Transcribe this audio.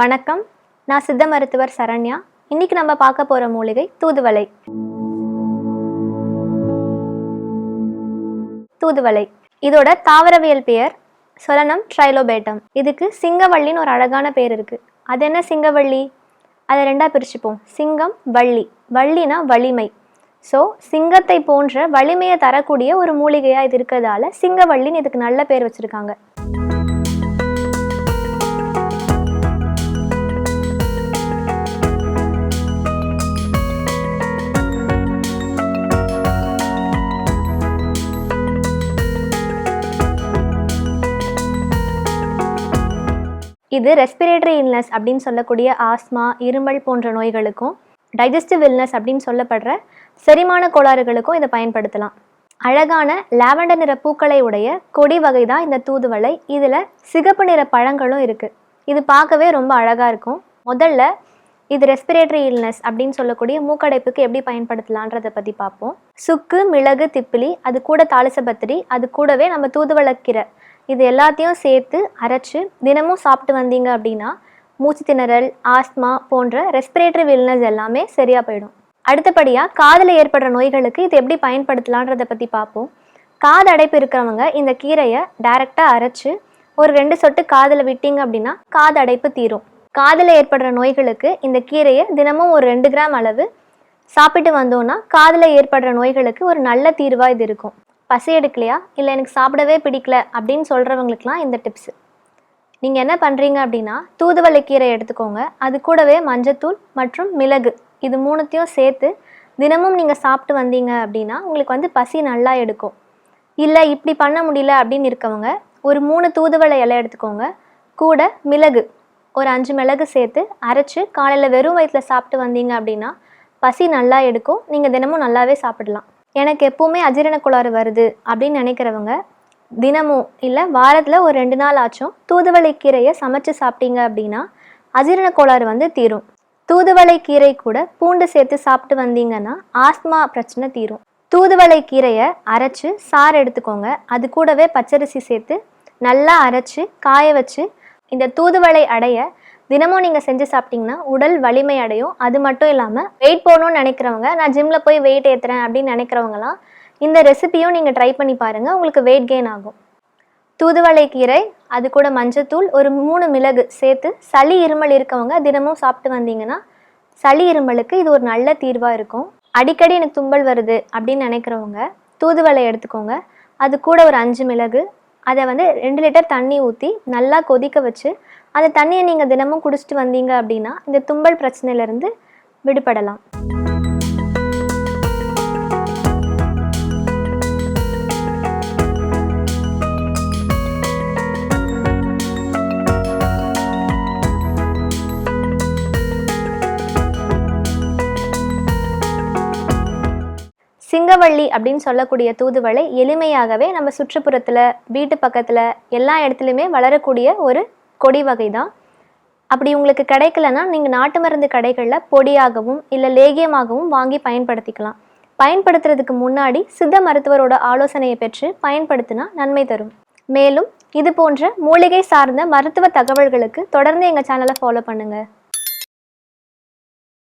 வணக்கம். நான் சித்த மருத்துவர் சரண்யா. இன்னைக்கு நம்ம பார்க்க போற மூலிகை தூதுவளை. தூதுவளை. இதோட தாவரவியல் பெயர் சொலனம் ட்ரைலோபேட்டம். இதுக்கு சிங்கவள்ளின்னு ஒரு அழகான பேர் இருக்கு. அது என்ன சிங்கவள்ளி? அதை ரெண்டா பிரிச்சுப்போம். சிங்கம் வள்ளி. வள்ளினா வலிமை. ஸோ சிங்கத்தை போன்ற வலிமையை தரக்கூடிய ஒரு மூலிகையாக இது இருக்கிறதால சிங்கவள்ளின்னு இதுக்கு நல்ல பேர் வச்சுருக்காங்க. இது ரெஸ்பிரேட்டரி இல்னஸ் அப்படின்னு சொல்லக்கூடிய ஆஸ்மா இருமல் போன்ற நோய்களுக்கும் டைஜஸ்டிவ் இல்னஸ் அப்படின்னு சொல்லப்படுற செரிமான கோளாறுகளுக்கும் இதை பயன்படுத்தலாம். அழகான லாவெண்டர் நிற பூக்களை உடைய கொடி வகை தான் இந்த தூதுவளை. இதில் சிகப்பு நிற பழங்களும் இருக்குது இது பார்க்கவே ரொம்ப அழகாக இருக்கும். முதல்ல இது ரெஸ்பிரேட்டரி இல்னஸ் அப்படின்னு சொல்லக்கூடிய மூக்கடைப்புக்கு எப்படி பயன்படுத்தலான்றதை பற்றி பார்ப்போம். சுக்கு மிளகு திப்பிலி அது கூட தாளிசபத்திரி அது கூடவே நம்ம தூதுவளக்கீரை இது எல்லாத்தையும் சேர்த்து அரைச்சு தினமும் சாப்பிட்டு வந்தீங்க அப்படின்னா மூச்சு திணறல் ஆஸ்மா போன்ற ரெஸ்பிரேட்டரி வில்னஸ் எல்லாமே சரியாக போயிடும். அடுத்தபடியாக காதில் ஏற்படுற நோய்களுக்கு இது எப்படி பயன்படுத்தலான்றதை பற்றி பார்ப்போம். காது அடைப்பு இருக்கிறவங்க இந்த கீரையை டைரெக்டாக அரைச்சு ஒரு ரெண்டு சொட்டு காதில் விட்டீங்க அப்படின்னா காது அடைப்பு தீரும். காதில் ஏற்படுற நோய்களுக்கு இந்த கீரையை தினமும் ஒரு ரெண்டு கிராம் அளவு சாப்பிட்டு வந்தோம்னா காதில் ஏற்படுற நோய்களுக்கு ஒரு நல்ல தீர்வாக இது இருக்கும். பசி எடுக்கலையா? இல்லை எனக்கு சாப்பிடவே பிடிக்கல அப்படின்னு சொல்கிறவங்களுக்குலாம் இந்த டிப்ஸு நீங்கள் என்ன பண்ணுறீங்க அப்படின்னா தூதுவளை கீரை எடுத்துக்கோங்க. அது கூடவே மஞ்சத்தூள் மற்றும் மிளகு. இது மூணுத்தையும் சேர்த்து தினமும் நீங்கள் சாப்பிட்டு வந்தீங்க அப்படின்னா உங்களுக்கு வந்து பசி நல்லா எடுக்கும். இல்லை இப்படி பண்ண முடியல அப்படின்னு இருக்கவங்க ஒரு மூணு தூதுவளை இலை எடுத்துக்கோங்க. கூட மிளகு. ஒரு அஞ்சு மிளகு சேர்த்து அரைச்சி காலையில் வெறும் வயிற்றில் சாப்பிட்டு வந்தீங்க அப்படின்னா பசி நல்லா எடுக்கும். நீங்கள் தினமும் நல்லாவே சாப்பிடலாம். எனக்கு எப்பவுமே அஜீரண கோளாறு வருது அப்படின்னு நினைக்கிறவங்க தினமும் இல்லை வாரத்தில் ஒரு ரெண்டு நாள் ஆச்சும் தூதுவளை கீரையை சமைச்சு சாப்பிட்டீங்க அப்படின்னா அஜீரண கோளாறு வந்து தீரும். தூதுவளை கீரை கூட பூண்டு சேர்த்து சாப்பிட்டு வந்தீங்கன்னா ஆஸ்மா பிரச்சனை தீரும். தூதுவளை கீரையை அரைச்சு சாறு எடுத்துக்கோங்க. அது கூடவே பச்சரிசி சேர்த்து நல்லா அரைச்சு காய வச்சு இந்த தூதுவளை அடைய தினமும் நீங்கள் செஞ்சு சாப்பிட்டீங்கன்னா உடல் வலிமை அடையும். அது மட்டும் இல்லாமல் வெயிட் போகணும்னு நினைக்கிறவங்க நான் ஜிம்மில் போய் வெயிட் ஏற்றுறேன் அப்படின்னு நினைக்கிறவங்களாம் இந்த ரெசிபியும் நீங்கள் ட்ரை பண்ணி பாருங்கள் உங்களுக்கு வெயிட் கெயின் ஆகும். தூதுவளை கீரை அது கூட மஞ்சத்தூள் ஒரு மூணு மிளகு சேர்த்து சளி இருமல் இருக்கவங்க தினமும் சாப்பிட்டு வந்தீங்கன்னா சளி இருமலுக்கு இது ஒரு நல்ல தீர்வாக இருக்கும். அடிக்கடி எனக்கு தும்பல் வருது அப்படின்னு நினைக்கிறவங்க தூதுவளை எடுத்துக்கோங்க. அது கூட ஒரு அஞ்சு மிளகு அதை வந்து ரெண்டு லிட்டர் தண்ணி ஊற்றி நல்லா கொதிக்க வச்சு அந்த தண்ணியை நீங்கள் தினமும் குடிச்சிட்டு வந்தீங்க அப்படின்னா இந்த தும்பல் பிரச்சனையிலேருந்து விடுபடலாம். சிங்கவள்ளி அப்படின்னு சொல்லக்கூடிய தூதுவளை எளிமையாகவே நம்ம சுற்றுப்புறத்தில் வீட்டு பக்கத்தில் எல்லா இடத்துலையுமே வளரக்கூடிய ஒரு கொடி வகை தான் அப்படி உங்களுக்கு கிடைக்கலன்னா நீங்கள் நாட்டு மருந்து கடைகளில் பொடியாகவும் இல்லை லேகியமாகவும் வாங்கி பயன்படுத்திக்கலாம். பயன்படுத்துறதுக்கு முன்னாடி சித்த மருத்துவரோட ஆலோசனையை பெற்று பயன்படுத்தினா நன்மை தரும். மேலும் இது போன்ற மூலிகை சார்ந்த மருத்துவ தகவல்களுக்கு தொடர்ந்து எங்கள் சேனலை ஃபாலோ பண்ணுங்கள்